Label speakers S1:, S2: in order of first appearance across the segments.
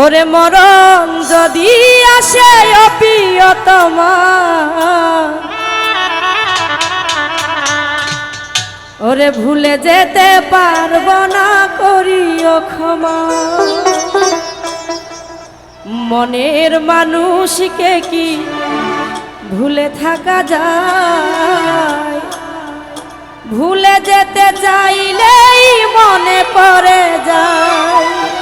S1: ওরে মরণ যদি আসে অপিয়তমা ওরে ভুলে যেতে পারব না, করিও ক্ষমা। মনের মানুষকে কি ভুলে থাকা যায়? ভুলে যেতে চাইলেই মনে পড়ে যায়।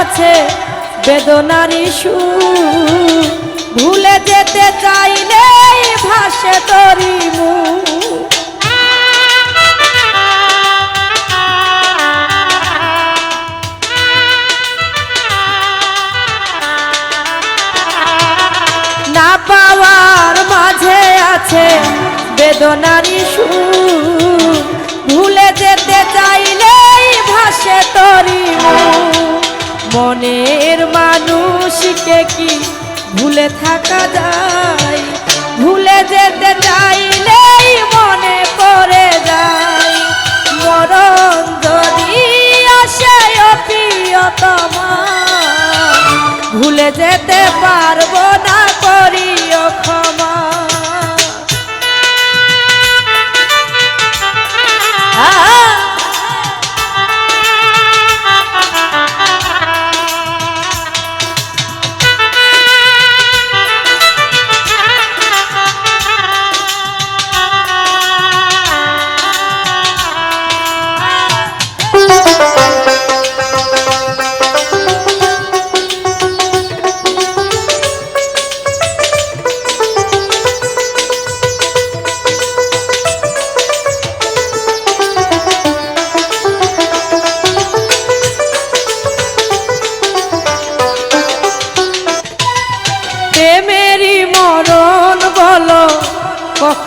S1: আছে বেদনারি সুর ভুলে যেতে চাইলে ভাসে তরি মুখ। না পাওয়ার মাঝে আছে বেদনারি সুর ভুলে যেতে চাইলেই ভাসে তরি মুখ। মনের মানুষকে কি ভুলে থাকা যায়? ভুলে যেতে চাইলেই মনে পড়ে যায়। মরণ যদি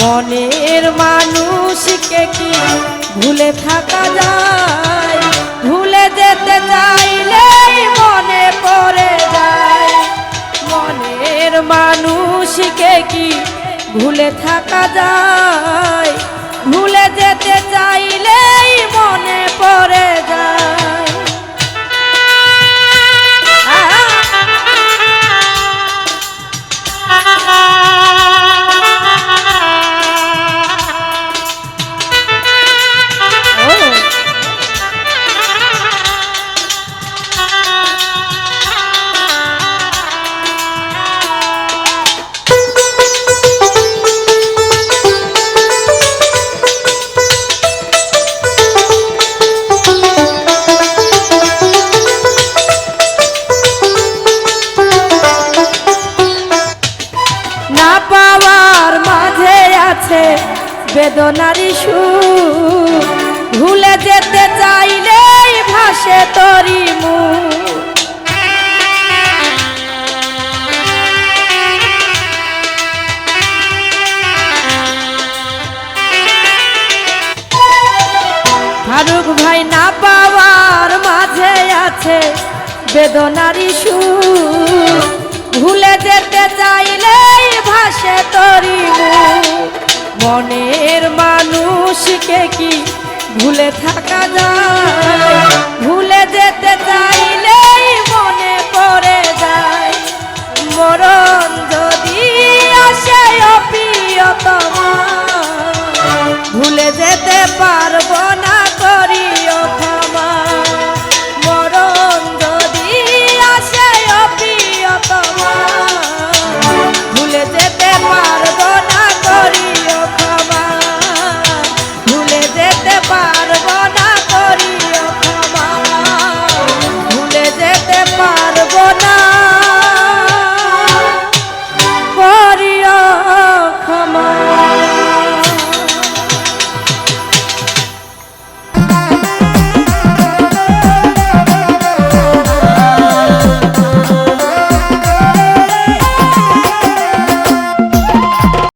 S1: মনের মানুষকে কি ভুলে থাকা যায়? ভুলে যেতে চাইলেই মনে পড়ে যায়। মনের মানুষকে কি ভুলে থাকা যায়? ভুলে যেতে চাইলেই মনে পড়ে যায়। না পাওয়ার মাঝে আছে বেদনারি সুর ভুলে যেতে চাইলেই ভাসে তরি মুখ ফারুক ভাই, না পাওয়ার মাঝে আছে বেদনারি সুর ভুলে যেতে চাইলেই ভাসে তরি। মনের মানুষকে কি ভুলে থাকা যায় ভুলে যেতে চাইলেই মনে পড়ে যায় মরণ যদি আসে অপিয়তমা ভুলে যেতে পারব